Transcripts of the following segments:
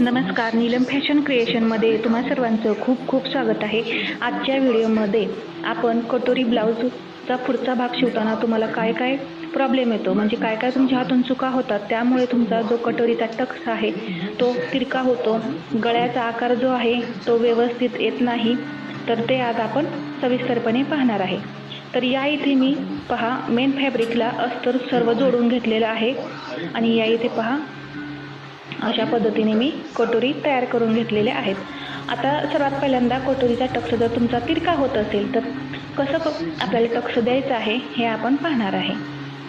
नमस्कार नीलम फॅशन क्रिएशनमध्ये तुम्हा सर्वांचं खूप खूप स्वागत आहे. आजच्या व्हिडिओमध्ये आपण कटोरी ब्लाऊजचा पुढचा भाग शिवताना तुम्हाला काय काय प्रॉब्लेम येतो? म्हणजे काय काय तुमच्या हातून चुका होतात? त्यामुळे तुमचा जो कटोरीचा टक्स आहे तो तिरका होतो. गळ्याचा आकार जो आहे तो व्यवस्थित येत नाही. तर ते आज आपण सविस्तरपणे पाहणार आहे. तर या इथे मी पहा मेन फॅब्रिकला अस्तर सर्व जोडून घेतलेलं आहे. आणि या इथे पहा अशा पद्धतीने मी कटोरी तयार करून घेतलेल्या आहेत. आता सर्वात पहिल्यांदा कटोरीचा टक्स जर तुमचा तिरका होत असेल तर कसं आपल्याला टक्स द्यायचं आहे हे आपण पाहणार आहे.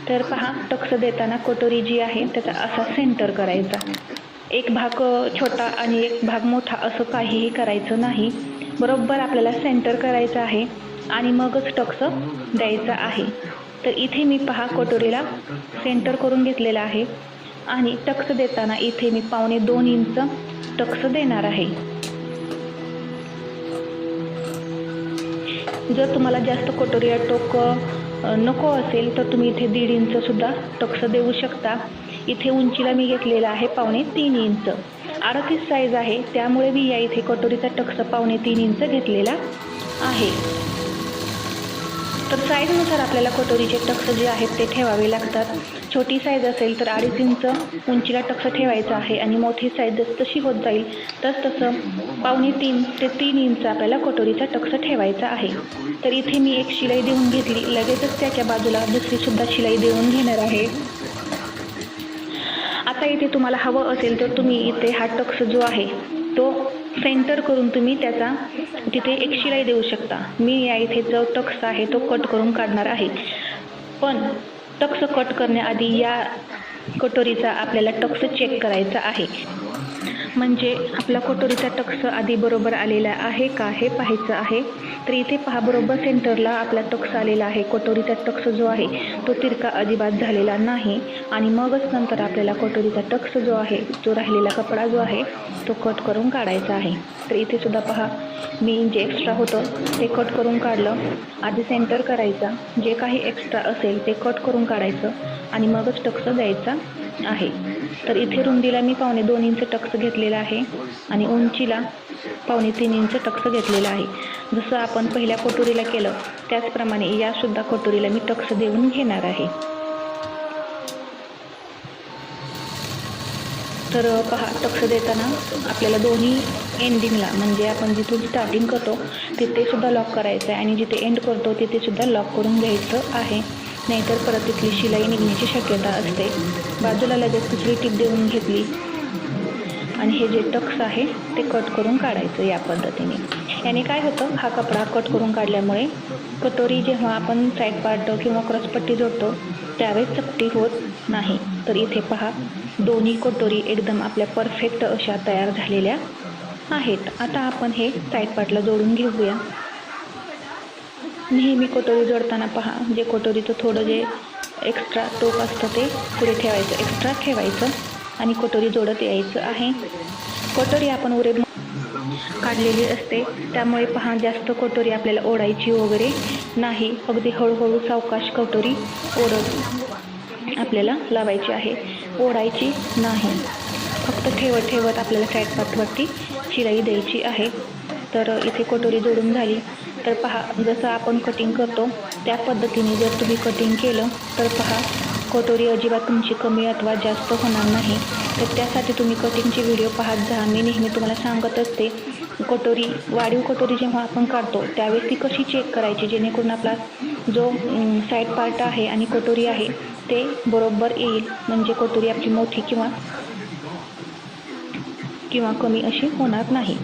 तर पहा टक्स देताना कटोरी जी आहे त्याचा असा सेंटर करायचा. एक भाग छोटा आणि एक भाग मोठा असं काहीही करायचं नाही. बरोबर आपल्याला सेंटर करायचं आहे आणि मगच टक्स द्यायचा आहे. तर इथे मी पहा कटोरीला सेंटर करून घेतलेला आहे. आणि टक्स देताना इथे मी पावणे दोन इंच टक्स देणार आहे. जर तुम्हाला जास्त कटोरिया टोक नको असेल तर तुम्ही इथे दीड इंच सुद्धा टक्स देऊ शकता. इथे उंचीला मी घेतलेला आहे पावणे तीन इंच. अडतीस साईज आहे त्यामुळे मी या इथे कटोरीचा टक्स पावणे तीन इंच घेतलेला आहे. तर साईजनुसार आपल्याला कटोरीचे टक्स जे आहेत ते ठेवावे लागतात. छोटी साईज असेल तर अडीच इंच उंचीला टक्स ठेवायचा आहे आणि मोठी साईज जस तशी होत जाईल तस तसं पावणे तीन ते तीन इंच आपल्याला कटोरीचा टक्स ठेवायचा आहे. तर इथे मी एक शिलाई देऊन घेतली. लगेचच त्याच्या बाजूला दुसरीसुद्धा शिलाई देऊन घेणार आहे. आता इथे तुम्हाला हवं असेल तर तुम्ही इथे हा टक्स जो आहे तो सेंटर करून तुम्ही त्याचा तिथे एक शिलाई देऊ शकता. मी या इथे जो टक्स आहे तो कट करून काढणार आहे. पण टक्स कट करण्याआधी या कटोरीचा आपल्याला टक्स चेक करायचा आहे. म्हणजे आपला कटोरीचा टक्स आधी बरोबर आलेला आहे का हे पाहायचं आहे. तर इथे पहा बरोबर सेंटरला आपला टक्स आलेला आहे. कटोरीचा टक्स जो आहे तो तिरका अजिबात झालेला नाही. आणि मगच नंतर आपल्याला कटोरीचा टक्स जो आहे जो राहिलेला कपडा जो आहे तो कट करून काढायचा आहे. तर इथे सुद्धा पहा मी जे एक्स्ट्रा होतं ते कट करून काढलं. आधी सेंटर करायचा. जे काही एक्स्ट्रा असेल ते कट करून काढायचं. आणि मगच टक्स द्यायचा. आहे. तर इथे रुंदीला मी पावणे दोन इंच टक्स घेतलेला आहे आणि उंचीला पावणे तीन इंच टक्स घेतलेला आहे. जसं आपण पहिल्या कटोरीला केलं त्याचप्रमाणे यासुद्धा कटोरीला मी टक्स देऊन घेणार आहे. तर पहा टक्स देताना आपल्याला दोन्ही एंडिंगला म्हणजे आपण जिथून स्टार्टिंग करतो तिथेसुद्धा लॉक करायचं आहे आणि जिथे एंड करतो तिथेसुद्धा लॉक करून घ्यायचं आहे. नाहीतर परत तिथली शिलाई निघण्याची शक्यता असते. बाजूला लगेच दुसरी टीप देऊन घेतली. आणि हे जे टक्स आहे ते कट करून काढायचं या पद्धतीने. याने काय होतं हा कपडा कट करून काढल्यामुळे कटोरी जेव्हा आपण साईड पार्ट किंवा क्रॉसपट्टी जोडतो त्यावेळेस चपटी होत नाही. तर इथे पहा दोन्ही कटोरी एकदम आपल्या परफेक्ट अशा तयार झालेल्या आहेत. आता आपण हे साईड पार्टला जोडून घेऊया. नेहमी कटोरी जोडताना पहा. म्हणजे जे कटोरीचं थोडं जे एक्स्ट्रा टोक असतं ते पुढे ठेवायचं. एक्स्ट्रा ठेवायचं आणि कटोरी जोडत यायचं आहे. कटोरी आपण उरे काढलेली असते. त्यामुळे पहा जास्त कटोरी आपल्याला ओढायची वगैरे नाही. अगदी हळूहळू सावकाश कटोरी ओढत आपल्याला लावायची आहे. ओढायची नाही. फक्त ठेवत ठेवत आपल्याला साईड पाथवरती शिलाई द्यायची आहे. तर इथे कटोरी जोडून झाली. तर पहा जसं आपण कटिंग करतो त्या पद्धतीने जर तुम्ही कटिंग केलं तर पहा कटोरी अजिबात तुमची कमी अथवा जास्त होणार नाही. तर त्यासाठी तुम्ही कटिंगचे व्हिडिओ पाहत जा. मी नेहमी तुम्हाला सांगत असते कटोरी वाढीव कटोरी जेव्हा आपण काढतो त्यावेळेस ती कशी चेक करायची? जेणेकरून आपला जो साईड पार्ट आहे आणि कटोरी आहे ते बरोबर येईल. म्हणजे कटोरी आपली मोठी किंवा किंवा कमी अशी होणार नाही.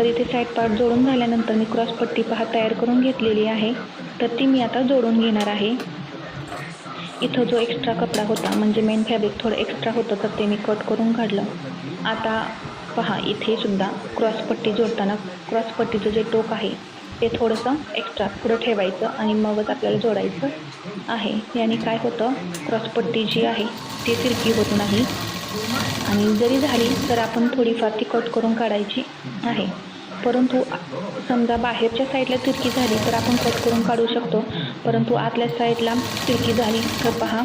तर इथे साईड पार्ट जोडून झाल्यानंतर मी क्रॉस पट्टी पहा तयार करून घेतलेली आहे. तर ती मी आता जोडून घेणार आहे. इथं जो एक्स्ट्रा कपडा होता म्हणजे मेन फॅब्रिक थोडं एक्स्ट्रा होतं तर ते मी कट करून काढलं. आता पहा इथे सुद्धा क्रॉसपट्टी जोडताना क्रॉसपट्टीचं जे टोक आहे ते थोडंसं एक्स्ट्रा पुढं ठेवायचं आणि मगच आपल्याला जोडायचं आहे. याने काय होतं क्रॉसपट्टी जी आहे ती तिरकी होत नाही. आणि जरी झाली तर आपण थोडीफार ती कट करून काढायची आहे. परंतु समजा बाहेरच्या साईडला तिरकी झाली तर आपण कट करून काढू शकतो. परंतु आतल्या साईडला तिरकी झाली तर पहा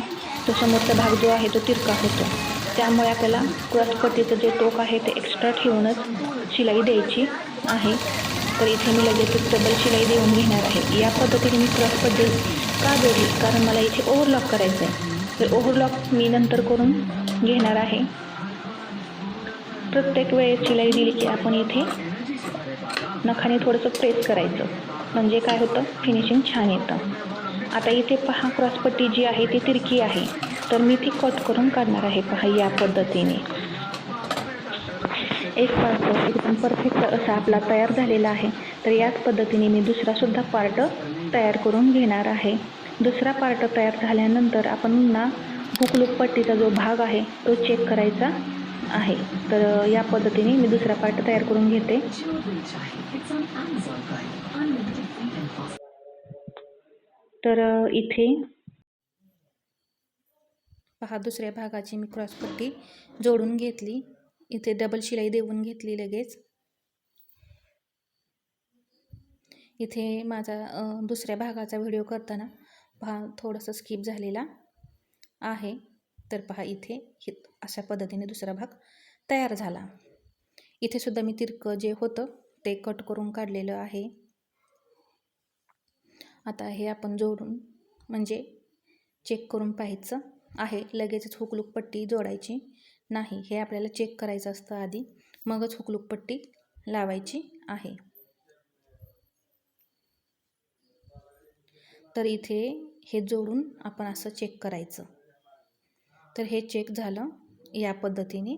तो समोरचा भाग जो आहे तो तिरका होतो. त्यामुळे आपल्याला क्रॉसपट्टीचं जे टोक आहे ते एक्स्ट्रा ठेवूनच शिलाई द्यायची आहे. तर इथे मी लगेचच डबल शिलाई देऊन घेणार आहे. या पद्धतीने मी क्रॉसपट्टी का जोडली? कारण मला इथे ओव्हरलॉक करायचं आहे तर ओव्हरलॉक मी नंतर करून घेणार आहे. प्रत्येक वेळेस शिलाई दिली की आपण इथे नखाने थोडंसं प्रेस करायचं. म्हणजे काय होतं? फिनिशिंग छान येतं. आता इथे पहा क्रॉसपट्टी जी आहे ती तिरकी आहे. तर मी ती कट करून काढणार आहे. पहा या पद्धतीने. एक पार्ट एकदम परफेक्ट असा आपला तयार झालेला आहे. तर याच पद्धतीने मी दुसरासुद्धा पार्ट तयार करून घेणार आहे. दुसरा पार्ट तयार झाल्यानंतर आपण पुन्हा हुकलूक पट्टीचा जो भाग आहे तो चेक करायचा. आहे. तर या पद्धतीने मी दुसरा पार्ट तयार करून घेते. तर इथे पहा दुसऱ्या भागाची मी क्रॉसपट्टी जोडून घेतली. इथे डबल शिलाई देऊन घेतली लगेच. इथे माझा दुसऱ्या भागाचा व्हिडिओ करताना पहा थोडंसं स्किप झालेला आहे. तर पहा इथे हे अशा पद्धतीने दुसरा भाग तयार झाला. इथे सुद्धा मी तिरकं जे होतं ते कट करून काढलेलं आहे. आता हे आपण जोडून म्हणजे चेक करून पाहायचं आहे. लगेचच हुकलूक पट्टी जोडायची नाही. हे आपल्याला चेक करायचं असतं आधी. मगच हुकलूक पट्टी लावायची आहे. तर इथे हे जोडून आपण असं चेक करायचं. तर हे चेक झालं या पद्धतीने.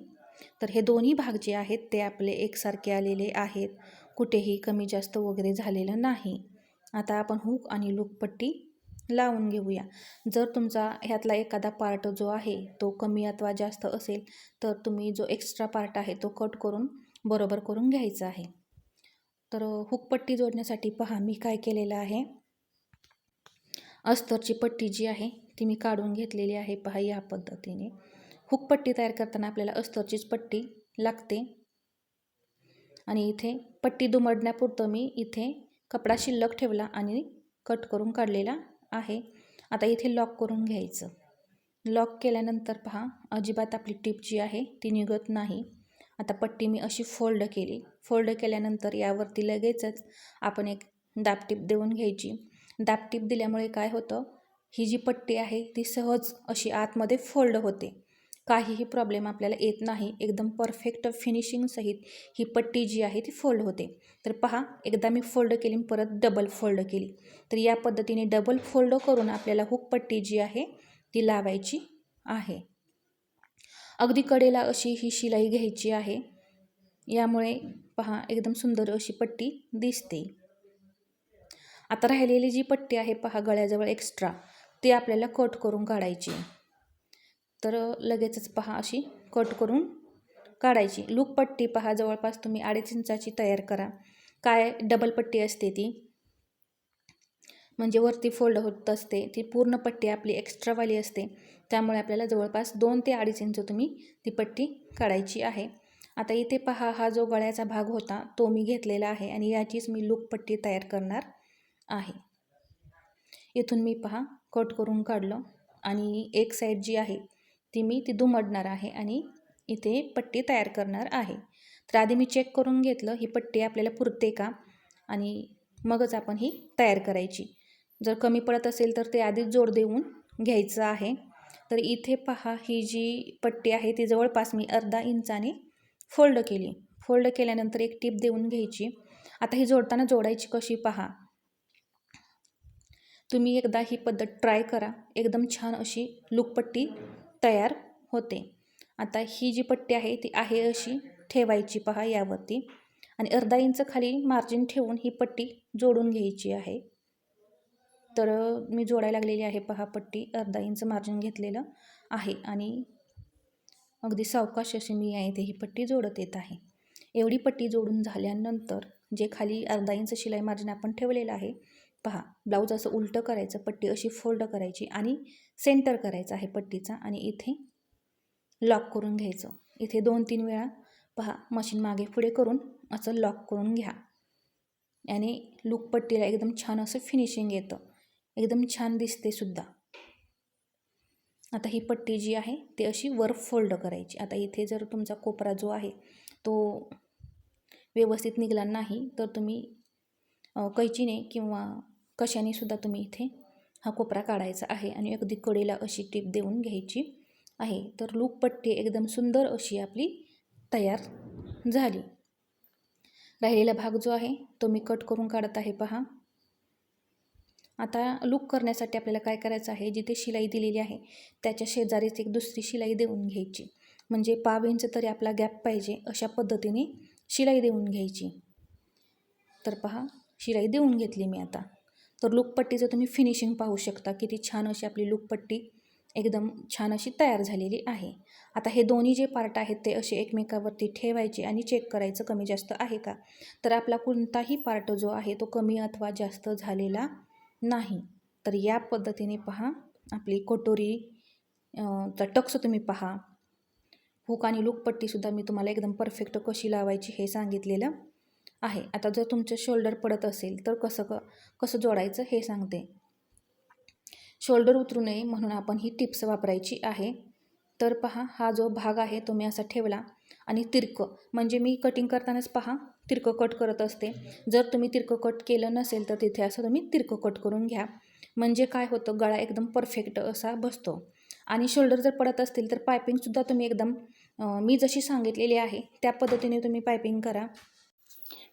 तर हे दोन्ही भाग जे आहेत ते आपले एकसारखे आलेले आहेत. कुठेही कमी जास्त वगैरे झालेलं नाही. आता आपण हुक आणि लुकपट्टी लावून घेऊया. जर तुमचा ह्यातला एखादा पार्ट जो आहे तो कमी अथवा जास्त असेल तर तुम्ही जो एक्स्ट्रा पार्ट आहे तो कट करून बरोबर करून घ्यायचा आहे. तर हुकपट्टी जोडण्यासाठी पहा मी काय केलेलं आहे. अस्तरची पट्टी जी आहे ती मी काढून घेतलेली आहे. पहा या पद्धतीने. हुकपट्टी तयार करताना आपल्याला अस्तरचीच पट्टी लागते. आणि इथे पट्टी दुमडण्यापुरतं मी इथे कपडा शिल्लक ठेवला आणि कट करून काढलेला आहे. आता इथे लॉक करून घ्यायचं. लॉक केल्यानंतर पहा अजिबात आपली टीप जी आहे ती निघत नाही. आता पट्टी मी अशी फोल्ड केली. फोल्ड केल्यानंतर यावरती लगेचच आपण एक दाबटीप देऊन घ्यायची. दाबटीप दिल्यामुळे काय होतं? ही जी पट्टी आहे ती सहज अशी आतमध्ये फोल्ड होते. काहीही प्रॉब्लेम आपल्याला येत नाही. एकदम परफेक्ट फिनिशिंगसहित ही पट्टी जी आहे ती फोल्ड होते. तर पहा एकदा मी फोल्ड केली परत डबल फोल्ड केली. तर या पद्धतीने डबल फोल्ड करून आपल्याला हुक पट्टी जी आहे ती लावायची आहे. अगदी कडेला अशी ही शिलाई घ्यायची आहे. यामुळे पहा एकदम सुंदर अशी पट्टी दिसते. आता राहिलेली जी पट्टी आहे पहा गळ्याजवळ एक्स्ट्रा ती आपल्याला कट करून काढायची. तर लगेचच पहा अशी कट करून काढायची. लूक पट्टी पहा जवळपास तुम्ही अडीच इंचाची तयार करा. काय डबल पट्टी असते ती? म्हणजे वरती फोल्ड होत असते. ती पूर्ण पट्टी आपली एक्स्ट्रावाली असते. त्यामुळे आपल्याला जवळपास दोन ते अडीच इंच तुम्ही ती पट्टी काढायची आहे. आता इथे पहा हा जो गळ्याचा भाग होता तो मी घेतलेला आहे आणि याचीच मी लूक पट्टी तयार करणार आहे. इथून मी पहा कट करून काढलं आणि एक साईड जी आहे ती मी ती दुमडणार आहे आणि इथे पट्टी तयार करणार आहे. तर आधी मी चेक करून घेतलं ही पट्टी आपल्याला पुरते का? आणि मगच आपण ही तयार करायची. जर कमी पडत असेल तर ते आधीच जोड देऊन घ्यायचं आहे. तर इथे पहा ही जी पट्टी आहे ती जवळपास मी अर्धा इंचाने फोल्ड केली. फोल्ड केल्यानंतर एक टीप देऊन घ्यायची. आता ही जोडताना जोडायची कशी पहा. तुम्ही एकदा ही पद्धत ट्राय करा. एकदम छान अशी लुकपट्टी तयार होते. आता ही जी पट्टी आहे ती आहे अशी ठेवायची पहा यावरती. आणि अर्धा इंच खाली मार्जिन ठेवून ही पट्टी जोडून घ्यायची आहे. तर मी जोडायला लागलेली आहे पहा पट्टी. अर्धा इंच मार्जिन घेतलेलं आहे. आणि अगदी सावकाश अशी मी आहे ते ही पट्टी जोडत येत आहे. एवढी पट्टी जोडून झाल्यानंतर जे खाली अर्धा इंच शिलाई मार्जिन आपण ठेवलेलं आहे पहा ब्लाऊज असं उलटं करायचं पट्टी अशी फोल्ड करायची आणि सेंटर करायचं आहे पट्टीचा आणि इथे लॉक करून घ्यायचं. इथे दोन तीन वेळा पहा मशीन मागे पुढे करून असं लॉक करून घ्या. आणि लूक पट्टीला एकदम छान असं फिनिशिंग येतं. एकदम छान दिसते सुद्धा. आता ही पट्टी जी आहे ती अशी वर फोल्ड करायची. आता इथे जर तुमचा कोपरा जो आहे तो व्यवस्थित निघाला नाही तर तुम्ही कैचीने किंवा कशाने सुद्धा तुम्ही इथे हा कोपरा काढायचा आहे आणि अगदी कडेला अशी टीप देऊन घ्यायची आहे. तर लूक पट्टी एकदम सुंदर अशी आपली तयार झाली. राहिलेला भाग जो आहे तो मी कट करून काढत आहे पहा. आता लूक करण्यासाठी आपल्याला काय करायचं आहे जिथे शिलाई दिलेली आहे त्याच्या शेजारीच एक दुसरी शिलाई देऊन घ्यायची. म्हणजे पाव इंच तरी आपला गॅप पाहिजे अशा पद्धतीने शिलाई देऊन घ्यायची. तर पहा शिलाई देऊन घेतली मी आता. तर लूकपट्टीचं तुम्ही फिनिशिंग पाहू शकता किती छान अशी आपली लूकपट्टी एकदम छान अशी तयार झालेली आहे. आता हे दोन्ही जे पार्ट आहेत ते असे एकमेकावरती ठेवायचे आणि चेक करायचं कमी जास्त आहे का? तर आपला कोणताही पार्ट जो आहे तो कमी अथवा जास्त झालेला नाही. तर या पद्धतीने पहा आपली कटोरी चा टक्स तुम्ही पहा. हुक आणि लूकपट्टीसुद्धा मी तुम्हाला एकदम परफेक्ट कशी लावायची हे सांगितलेलं. आहे. आता जर तुमचं शोल्डर पडत असेल तर कसं क कसं जोडायचं हे सांगते. शोल्डर उतरू नये म्हणून आपण ही टिप्स वापरायची आहे. तर पहा हा जो भाग आहे तो मी असा ठेवला आणि तिरकं. म्हणजे मी कटिंग करतानाच पहा तिरकं कट करत असते. जर तुम्ही तिरकं कट केलं नसेल तर तिथे असं तुम्ही तिरकं कट करून घ्या. म्हणजे काय होतं गळा एकदम परफेक्ट असा बसतो. आणि शोल्डर जर पडत असतील तर पायपिंगसुद्धा तुम्ही एकदम मी जशी सांगितलेली आहे त्या पद्धतीने तुम्ही पायपिंग करा.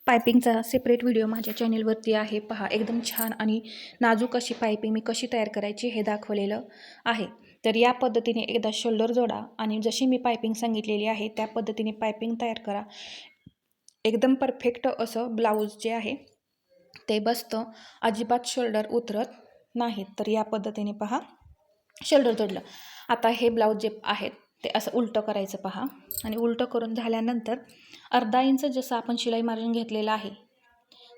पायपिंगचा सेपरेट व्हिडिओ माझ्या चॅनेलवरती आहे. पहा एकदम छान आणि नाजूक अशी पायपिंग मी कशी तयार करायची हे दाखवलेलं आहे. तर या पद्धतीने एकदा शोल्डर जोडा आणि जशी मी पायपिंग सांगितलेली आहे त्या पद्धतीने पायपिंग तयार करा. एकदम परफेक्ट असं ब्लाऊज जे आहे ते बसतं अजिबात शोल्डर उतरत नाहीत. तर या पद्धतीने पहा शोल्डर जोडलं. आता हे ब्लाऊज जे आहेत ते असं उलटं करायचं पहा. आणि उलटं करून झाल्यानंतर अर्धा इंच जसं आपण शिलाई मार्जिन घेतलेलं आहे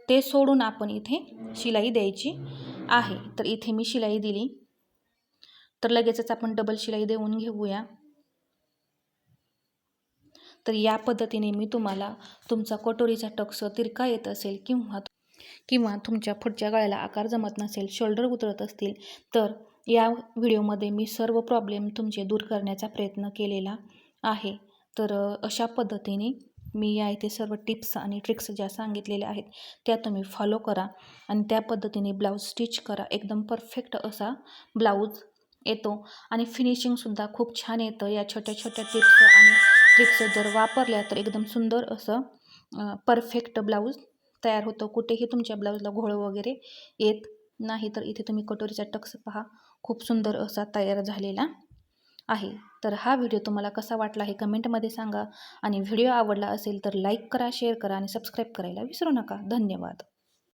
ते सोडून आपण इथे शिलाई द्यायची आहे. तर इथे मी शिलाई दिली. तर लगेचच आपण डबल शिलाई देऊन घेऊया. तर या पद्धतीने मी तुम्हाला तुमचा कटोरीचा टक्स तिरका येत असेल किंवा किंवा तुमच्या पुढच्या गळ्याला आकार जमत नसेल शोल्डर उतरत असतील तर या व्हिडिओमध्ये मी सर्व प्रॉब्लेम तुमचे दूर करण्याचा प्रयत्न केलेला आहे. तर अशा पद्धतीने मी या इथे सर्व टिप्स आणि ट्रिक्स ज्या सांगितलेल्या आहेत त्या तुम्ही फॉलो करा आणि त्या पद्धतीने ब्लाऊज स्टिच करा. एकदम परफेक्ट असा ब्लाऊज येतो. आणि फिनिशिंगसुद्धा खूप छान येतं. या छोट्या छोट्या टिप्स आणि ट्रिक्स जर वापरल्या तर एकदम सुंदर असं परफेक्ट ब्लाऊज तयार होतं. कुठेही तुमच्या ब्लाऊजला घोळ वगैरे येत नाही. तर इथे तुम्ही कटोरीचा टक्स पहा. खूप सुंदर असा तयार झालेला आहे. तर हा व्हिडिओ तुम्हाला कसा वाटला हे कमेंटमध्ये सांगा आणि व्हिडिओ आवडला असेल तर लाईक करा शेअर करा आणि सबस्क्राईब करायला विसरू नका. धन्यवाद.